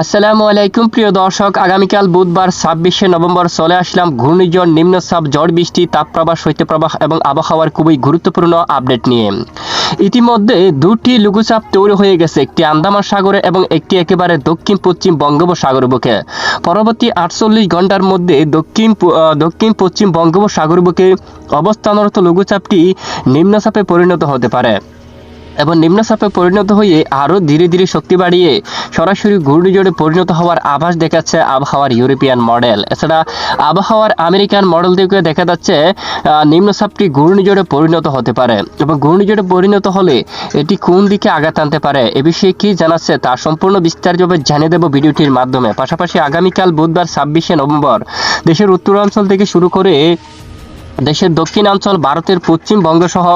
আসসালামু আলাইকুম, প্রিয় দর্শক। আগামীকাল বুধবার ছাব্বিশে নভেম্বর চলে আসলাম ঘূর্ণিঝড়, নিম্নচাপ, ঝড় বৃষ্টি, তাপপ্রবাহ, শৈত্যপ্রবাহ এবং আবহাওয়ার খুবই গুরুত্বপূর্ণ আপডেট নিয়ে। ইতিমধ্যে দুটি লঘুচাপ তৈরি হয়ে গেছে, একটি আন্দামান সাগরে এবং একটি একেবারে দক্ষিণ পশ্চিম বঙ্গোপসাগর বুকে। পরবর্তী আটচল্লিশ ঘণ্টার মধ্যে দক্ষিণ দক্ষিণ পশ্চিম বঙ্গোপসাগর বুকে অবস্থানরত লঘুচাপটি নিম্নচাপে পরিণত হতে পারে। এবং নিম্নচাপে পরিণত হয়ে আরও ধীরে ধীরে শক্তি বাড়িয়ে সরাসরি ঘূর্ণিঝড়ে পরিণত হওয়ার আভাস দেখাচ্ছে আবহাওয়ার ইউরোপিয়ান মডেল। এছাড়া আবহাওয়ার আমেরিকান মডেল থেকে দেখা যাচ্ছে নিম্নচাপটি ঘূর্ণিঝড়ে পরিণত হতে পারে এবং ঘূর্ণিঝড়ে পরিণত হলে এটি কোন দিকে আঘাত আনতে পারে এ বিষয়ে কি জানাচ্ছে তা সম্পূর্ণ বিস্তারিতভাবে জানিয়ে দেব ভিডিওটির মাধ্যমে। পাশাপাশি আগামীকাল বুধবার ছাব্বিশে নভেম্বর দেশের উত্তরাঞ্চল থেকে শুরু করে দেশের দক্ষিণাঞ্চল, ভারতের পশ্চিমবঙ্গ সহ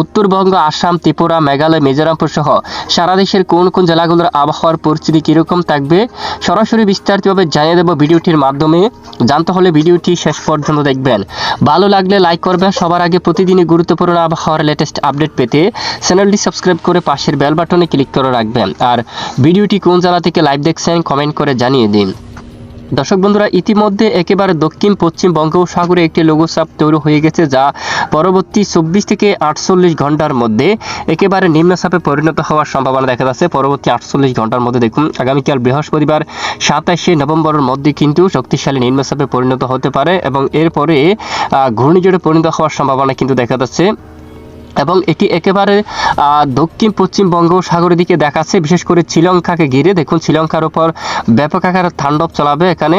উত্তরবঙ্গ, আসাম, ত্রিপুরা, মেঘালয়, মিজোরামপুর সহ সারা দেশের কোন কোন জেলাগুলোর আবহাওয়ার পরিস্থিতি কীরকম থাকবে সরাসরি বিস্তারিতভাবে জানিয়ে দেব ভিডিওটির মাধ্যমে। জানতে হলে ভিডিওটি শেষ পর্যন্ত দেখবেন। ভালো লাগলে লাইক করবেন। সবার আগে প্রতিদিনই গুরুত্বপূর্ণ আবহাওয়ার লেটেস্ট আপডেট পেতে চ্যানেলটি সাবস্ক্রাইব করে পাশের বেল বাটনে ক্লিক করে রাখবেন। আর ভিডিওটি কোন জেলা থেকে লাইভ দেখছেন কমেন্ট করে জানিয়ে দিন। দর্শক বন্ধুরা, ইতিমধ্যে একেবারে দক্ষিণ, পশ্চিম বঙ্গোপসাগরে একটি লঘুচাপ তৈরি হয়ে গেছে যা পরবর্তী চব্বিশ থেকে আটচল্লিশ ঘণ্টার মধ্যে একেবারে নিম্নচাপে পরিণত হওয়ার সম্ভাবনা দেখা যাচ্ছে। পরবর্তী আটচল্লিশ ঘণ্টার মধ্যে দেখুন, আগামীকাল বৃহস্পতিবার সাতাশে নভেম্বরের মধ্যে কিন্তু শক্তিশালী নিম্নচাপে পরিণত হতে পারে এবং এরপরে ঘূর্ণিঝড়ে পরিণত হওয়ার সম্ভাবনা কিন্তু দেখা যাচ্ছে। এবং এটি একেবারে দক্ষিণ, পশ্চিম বঙ্গোপসাগরের দিকে দেখাচ্ছে। বিশেষ করে শ্রীলঙ্কাকে ঘিরে, দেখুন, শ্রীলঙ্কার উপর ব্যাপক আকারে তাণ্ডব চলাবে। এখানে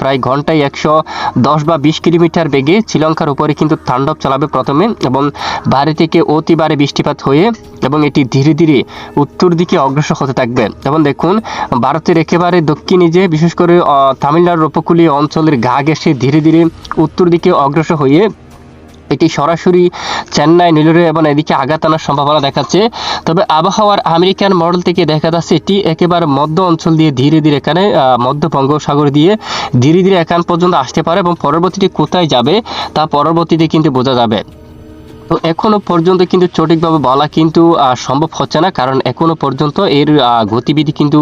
প্রায় ঘন্টায় একশো দশ বা বিশ কিলোমিটার বেগে শ্রীলঙ্কার উপরে কিন্তু তাণ্ডব চলাবে প্রথমে এবং ভারী থেকে অতি ভারী বৃষ্টিপাত হয়ে এবং এটি ধীরে ধীরে উত্তর দিকে অগ্রসর হতে থাকবে। এবং দেখুন, ভারতের একেবারে দক্ষিণে যে, বিশেষ করে তামিলনাড়ুর উপকূলীয় অঞ্চলের ঘা ঘেঁষে ধীরে ধীরে উত্তর দিকে অগ্রসর হয়ে এটি সরাসরি চেন্নাই, নিলুরে এবং এদিকে আঘাত আনার সম্ভাবনা দেখাচ্ছে। তবে আবহাওয়ার আমেরিকান মডেল থেকে দেখা যাচ্ছে, এটি একেবারে মধ্য অঞ্চল দিয়ে ধীরে ধীরে এখানে মধ্য বঙ্গোপসাগর দিয়ে ধীরে ধীরে এখান পর্যন্ত আসতে পারে এবং পরবর্তীতে কোথায় যাবে তা পরবর্তীতে কিন্তু বোঝা যাবে। তো এখনও পর্যন্ত কিন্তু সঠিকভাবে বলা কিন্তু সম্ভব হচ্ছে না। কারণ এখনও পর্যন্ত এর গতিবিধি কিন্তু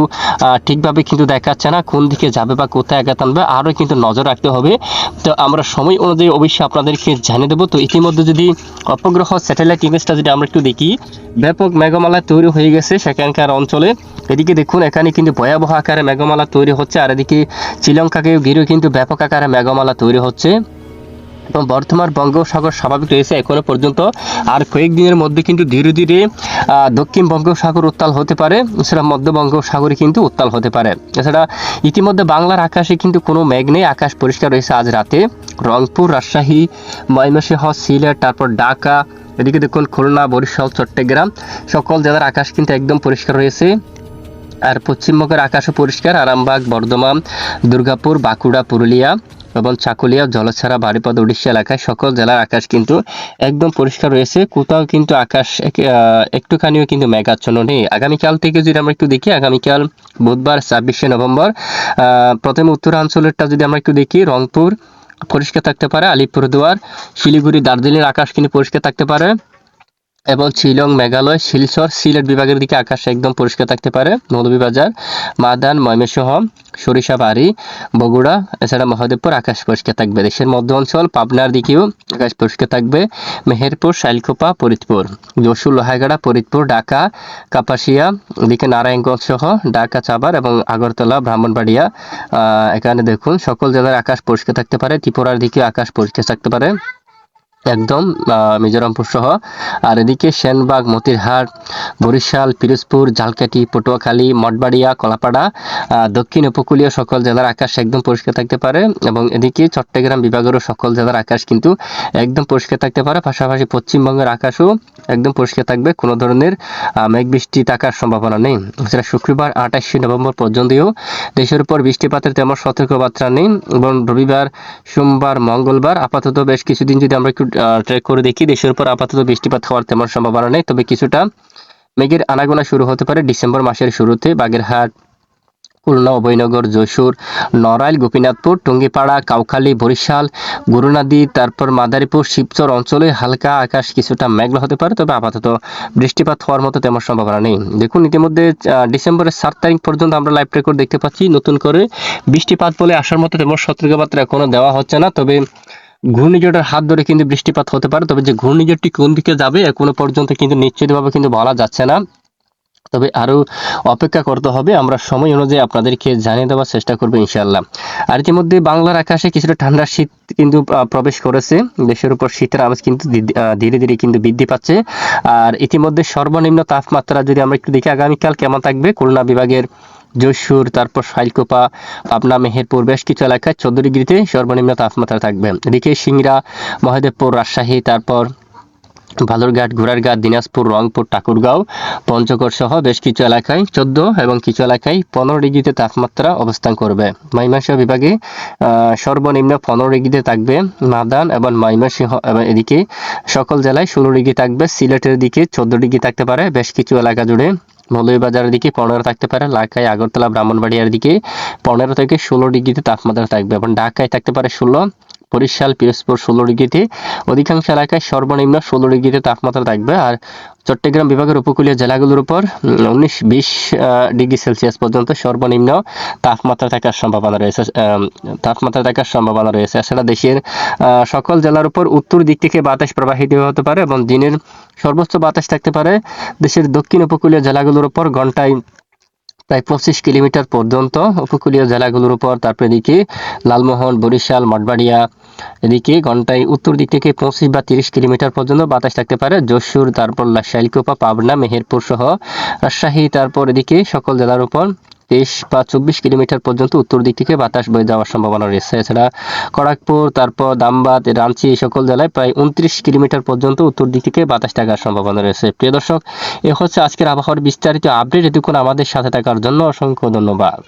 ঠিকভাবে কিন্তু দেখাচ্ছে না কোন দিকে যাবে বা কোথায় আঘাত আনবে। আরও কিন্তু নজর রাখতে হবে। তো আমরা সময় অনুযায়ী অবশ্যই আপনাদেরকে জানিয়ে দেবো। তো ইতিমধ্যে যদি অপগ্রহ স্যাটেলাইট ইমেজটা যদি আমরা একটু দেখি, ব্যাপক মেঘমালা তৈরি হয়ে গেছে সেখানকার অঞ্চলে। এদিকে দেখুন, এখানে কিন্তু ভয়াবহ আকারে মেঘমালা তৈরি হচ্ছে। আর এদিকে শ্রীলঙ্কাকে ঘিরেও কিন্তু ব্যাপক আকারে মেঘমালা তৈরি হচ্ছে। এবং বর্তমান বঙ্গোপসাগর স্বাভাবিক রয়েছে এখনও পর্যন্ত। আর কয়েকদিনের মধ্যে কিন্তু ধীরে ধীরে দক্ষিণ বঙ্গোপসাগর উত্তাল হতে পারে, এছাড়া মধ্য বঙ্গোপসাগরে কিন্তু উত্তাল হতে পারে। এছাড়া ইতিমধ্যে বাংলার আকাশে কিন্তু কোনো মেঘ নেই, আকাশ পরিষ্কার রয়েছে আজ রাতে। রংপুর, রাজশাহী, ময়মনসিংহ, সিলেট, তারপর ঢাকা, এদিকে দেখুন খুলনা, বরিশাল, চট্টগ্রাম, সকল জেলার আকাশ কিন্তু একদম পরিষ্কার রয়েছে। আর পশ্চিমবঙ্গের আকাশও পরিষ্কার, আরামবাগ, বর্ধমান, দুর্গাপুর, বাঁকুড়া, পুরুলিয়া। এবং চাকুলিয়া, জলছাড়া বাড়িপদ উড়িষ্যা এলাকায় সকল জেলার আকাশ কিন্তু একদম পরিষ্কার রয়েছে। কোথাও কিন্তু আকাশ একটুখানিও কিন্তু মেঘাচ্ছন্ন নেই। আগামীকাল থেকে যদি আমরা একটু দেখি, আগামীকাল বুধবার, ছাব্বিশে নভেম্বর প্রথমে উত্তরাঞ্চলেরটা যদি আমরা একটু দেখি, রংপুর পরিষ্কার থাকতে পারে, আলিপুরদুয়ার, শিলিগুড়ি, দার্জিলিং আকাশ কিন্তু পরিষ্কার থাকতে পারে। এবং শিলং, মেঘালয়, শিলচর, সিলেট বিভাগের দিকে আকাশ একদম পরিষ্কার থাকতে পারে। মৌলভীবাজার, মাদান, ময়মনসিংহ, সরিষাবাড়ি, বগুড়া, এছাড়া মহাদেবপুর আকাশ পরিষ্কার থাকবে। দেশের মধ্য অঞ্চল পাবনার দিকেও আকাশ পরিষ্কার থাকবে। মেহেরপুর, শাইলকোপা, ফরিদপুর, যশোর লোহাগাড়া ফরিদপুর, ঢাকা, কাপাসিয়া, এদিকে নারায়ণগঞ্জ সহ ঢাকা চাবার এবং আগরতলা, ব্রাহ্মণবাড়িয়া এখানে দেখুন, সকল জেলার আকাশ পরিষ্কার থাকতে পারে। ত্রিপুরার দিকে আকাশ পরিষ্কার থাকতে পারে। একদম মিজোরামপুর সহ। আর এদিকে সেনবাগ, মতিরহাট, বরিশাল, পিরোজপুর ঝালকাঠি পটুয়াখালী, মঠবাড়িয়া, কলাপাড়া দক্ষিণ উপকূলীয় সকল জেলার আকাশ একদম পরিষ্কার থাকতে পারে এবং এদিকে চট্টগ্রাম বিভাগেরও সকল জেলার আকাশ কিন্তু একদম পরিষ্কার থাকতে পারে। পাশাপাশি পশ্চিমবঙ্গের আকাশও একদম পরিষ্কার থাকবে। কোনো ধরনের মেঘ বৃষ্টি থাকার সম্ভাবনা নেই। এছাড়া শুক্রবার আঠাশে নভেম্বর পর্যন্তও দেশের উপর বৃষ্টিপাতের তেমন সতর্কবার্তা নেই এবং রবিবার, সোমবার, মঙ্গলবার আপাতত বেশ কিছুদিন যদি আমরা একটু ট্রেক করে দেখি। দেশের উপর আপাতত বৃষ্টিপাত হওয়ার তেমন সম্ভাবনা নেই, তবে কিছুটা মেঘের আনাগোনা শুরু হতে পারে ডিসেম্বর মাসের শুরুতে। বাগেরহাট, খুলনা, অভয়নগর, যশোর, নড়াইল, গোপীনাথপুর, টঙ্গিপাড়া, কাউখালী, বরিশাল, গুরুনাদি, তারপর মাদারীপুর, শিবচর অঞ্চলে হালকা আকাশ কিছুটা মেঘলা হতে পারে, তবে আপাতত বৃষ্টিপাত হওয়ার মতো তেমন সম্ভাবনা নেই। দেখুন, ইতিমধ্যে ডিসেম্বরের সাত তারিখ পর্যন্ত আমরা লাইভ রেকর্ড দেখতে পাচ্ছি। নতুন করে বৃষ্টিপাত বলে আসার মতো তেমন সতর্কবার্তা এখনও দেওয়া হচ্ছে না, তবে ঘূর্ণিঝড়ের হাত ধরে কিন্তু বৃষ্টিপাত হতে পারে, তবে যে ঘূর্ণিঝড়টি কোন দিকে যাবে এখনও পর্যন্ত কিন্তু নিশ্চিতভাবে কিন্তু বলা যাচ্ছে না। তবে আরও অপেক্ষা করতে হবে, আমরা সময় অনুযায়ী আপনাদেরকে জানিয়ে দেওয়ার চেষ্টা করব ইনশাআল্লাহ। আর ইতিমধ্যে বাংলার আকাশে কিছুটা ঠান্ডা শীত কিন্তু প্রবেশ করেছে। দেশের উপর শীতের আমেজ কিন্তু ধীরে ধীরে কিন্তু বৃদ্ধি পাচ্ছে। আর ইতিমধ্যে সর্বনিম্ন তাপমাত্রা যদি আমরা একটু দেখি, আগামীকাল কেমন থাকবে? খুলনা বিভাগের যশোর, তারপর শাইলকোপা, পাবনা, মেহেরপুর, বেশ কিছু এলাকায় চোদ্দ ডিগ্রিতে সর্বনিম্ন তাপমাত্রা থাকবে। এদিকে সিংড়া, মহাদেবপুর, রাজশাহী, তারপর বালুরঘাট, ঘোড়ারঘাট, দিনাজপুর, রংপুর, ঠাকুরগাঁও, পঞ্চগড় সহ বেশ কিছু এলাকায় চোদ্দ এবং কিছু এলাকায় পনেরো ডিগ্রিতে তাপমাত্রা অবস্থান করবে। ময়মনসিংহ বিভাগে সর্বনিম্ন পনেরো ডিগ্রিতে থাকবে মাদান এবং ময়মনসিংহ এবং এদিকে সকল জেলায় ষোলো ডিগ্রি থাকবে। সিলেটের দিকে চোদ্দ ডিগ্রি থাকতে পারে। বেশ কিছু এলাকা জুড়ে মৌলভীবাজারের দিকে পনেরো থাকতে পারে লাকায় আগরতলা, ব্রাহ্মণবাড়িয়ার দিকে পনেরো থেকে ষোলো ডিগ্রিতে তাপমাত্রা থাকবে এবং ঢাকায় থাকতে পারে ষোলো। বরিশাল, পিরোজপুর ষোলো ডিগ্রিতে। অধিকাংশ এলাকায় সর্বনিম্ন ষোলো ডিগ্রিতে তাপমাত্রা থাকবে। আর চট্টগ্রাম বিভাগের উপকূলীয় জেলাগুলোর উপর উনিশ, বিশ ডিগ্রি সেলসিয়াস পর্যন্ত সর্বনিম্ন তাপমাত্রা থাকার সম্ভাবনা রয়েছে। তাপমাত্রা থাকার সম্ভাবনা রয়েছে। এছাড়া দেশের সকল জেলার উপর উত্তর দিক থেকে বাতাস প্রবাহিত হতে পারে এবং দিনের সর্বোচ্চ বাতাস থাকতে পারে। দেশের দক্ষিণ উপকূলীয় জেলাগুলোর উপর ঘন্টায় প্রায় পঁচিশ কিলোমিটার পর্যন্ত উপকূলীয় জেলাগুলোর উপর তারপর এদিকে লালমোহন, বরিশাল, মঠবাড়িয়া এদিকে ঘন্টায় উত্তর দিক থেকে পঁচিশ বা তিরিশ কিলোমিটার পর্যন্ত বাতাস থাকতে পারে। যশোর, তারপর লাশাইলকোপা, পাবনা, মেহেরপুর সহ রাজশাহী, তারপর এদিকে সকল জেলার উপর তেইশ বা চব্বিশ কিলোমিটার পর্যন্ত উত্তর দিক থেকে বাতাস বয়ে যাওয়ার সম্ভাবনা রয়েছে। এছাড়া কড়াকপুর তারপর দামবাদ রাঞ্চি এই সকল জেলায় প্রায় উনত্রিশ কিলোমিটার পর্যন্ত উত্তর দিক থেকে বাতাস থাকার সম্ভাবনা রয়েছে। প্রিয় দর্শক, এ হচ্ছে আজকের আবহাওয়ার বিস্তারিত আপডেট এতক্ষণ আমাদের সাথে থাকার জন্য অসংখ্য ধন্যবাদ।